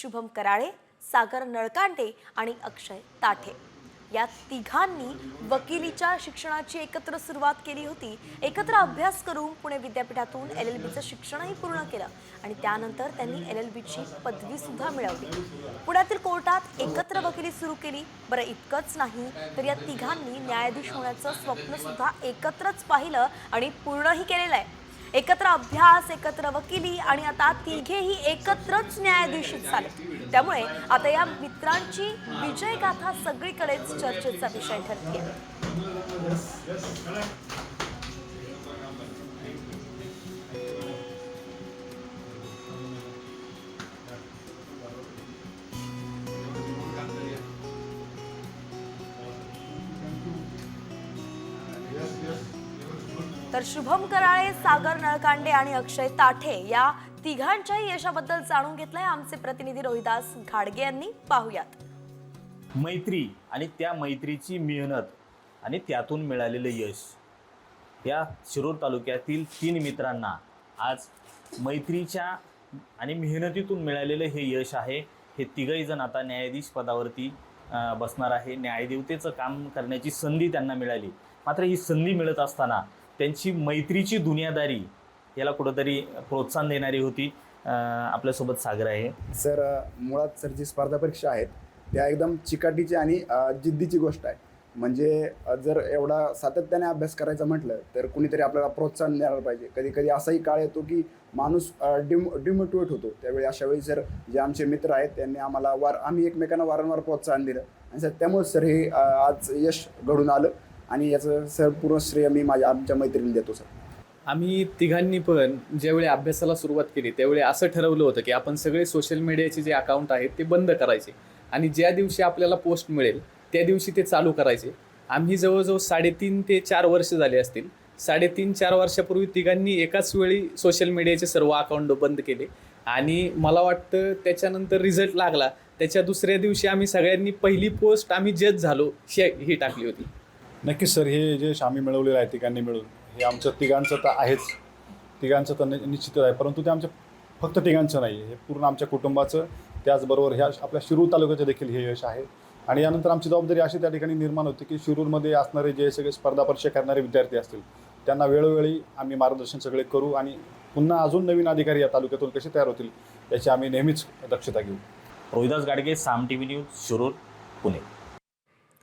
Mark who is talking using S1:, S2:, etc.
S1: शुभम कराळे सागर नळकांडे आणि अक्षय ताठे. या तिघांनी वकिलीच्या शिक्षणाची एकत्र सुरुवात केली होती. एकत्र अभ्यास करून पुणे विद्यापीठातून एल एल बीचं शिक्षणही पूर्ण केलं आणि त्यानंतर त्यांनी एल एल बीची पदवी सुद्धा मिळवली. पुण्यातील कोर्टात एकत्र वकिली सुरू केली. बरं इतकंच नाही तर या तिघांनी न्यायाधीश होण्याचं स्वप्न सुद्धा एकत्रच पाहिलं आणि पूर्णही केलेलं आहे. एकत्र अभ्यास एकत्र वकिली आणि आता तिघेही एकत्रच न्यायाधीश झाले. त्यामुळे आता या मित्रांची विजयगाथा सगळीकडेच चर्चेचा विषय ठरते तर शुभम कराळे सागर नळकांडे आणि अक्षय ताठे या तिघांच्याही यशाबद्दल जाणून घेतलंय आमचे प्रतिनिधी रोहिदास घाडगे यांनी. पाहुयात.
S2: मैत्री आणि त्या मैत्रीची मेहनत आणि त्यातून मिळालेलं यश. या शिरूर तालुक्यातील तीन मित्रांना आज मैत्रीच्या आणि मेहनतीतून मिळालेलं हे यश आहे. हे तिघही जण आता न्यायाधीश पदावरती बसणार आहे. न्यायदेवतेचं काम करण्याची संधी त्यांना मिळाली. मात्र ही संधी मिळत असताना त्यांची मैत्रीची दुनियादारी याला कुठंतरी प्रोत्साहन देणारी होती आपल्यासोबत सागर आहे.
S3: सर मुळात सर जी स्पर्धा परीक्षा आहेत त्या एकदम चिकाटीची आणि जिद्दीची गोष्ट आहे. म्हणजे जर एवढा सातत्याने अभ्यास करायचा म्हटलं तर कुणीतरी आपल्याला प्रोत्साहन द्यायला पाहिजे. कधी कधी असाही काळ येतो की माणूस डिम डिमोटिवेट होतो. त्यावेळी अशा वेळी सर जे आमचे मित्र आहेत त्यांनी आम्हाला वार आम्ही एकमेकांना वारंवार प्रोत्साहन दिलं. आणि सर त्यामुळे सर हे आज यश घडून आलं. आणि याचं सर पूर्ण श्रेय मी माझ्या आमच्या मैत्रिणी देतो सर.
S4: आम्ही तिघांनी पण ज्यावेळी अभ्यासाला सुरुवात केली त्यावेळी असं ठरवलं होतं की आपण सगळे सोशल मीडियाचे जे अकाउंट आहेत ते बंद करायचे. आणि ज्या दिवशी आपल्याला पोस्ट मिळेल त्या दिवशी ते चालू करायचे. आम्ही जवळजवळ साडेतीन ते चार वर्ष झाले असतील. साडेतीन चार वर्षापूर्वी तिघांनी एकाच वेळी सोशल मीडियाचे सर्व अकाउंट बंद केले. आणि मला वाटतं त्याच्यानंतर रिझल्ट लागला. त्याच्या दुसऱ्या दिवशी आम्ही सगळ्यांनी पहिली पोस्ट आम्ही जज झालो ही ही टाकली होती.
S5: नक्कीच सर हे जे आम्ही मिळवलेलं आहे तिघांनी मिळून हे आमचं तिघांचं तर आहेच. तिघांचं तर निश्चितच आहे परंतु ते आमच्या फक्त तिघांचं नाही हे पूर्ण आमच्या कुटुंबाचं त्याचबरोबर ह्या आपल्या शिरूर तालुक्याचं देखील हे यश आहे. आणि यानंतर आमची जबाबदारी अशी त्या ठिकाणी निर्माण होते की शिरूरमध्ये असणारे जे सगळे स्पर्धा परीक्षा करणारे विद्यार्थी असतील त्यांना वेळोवेळी आम्ही मार्गदर्शन सगळे करू आणि पुन्हा अजून नवीन अधिकारी या तालुक्यातून कसे तयार होतील याची आम्ही नेहमीच दक्षता घेऊ.
S2: Rohidas Gadge Saam T V news Shirur Pune.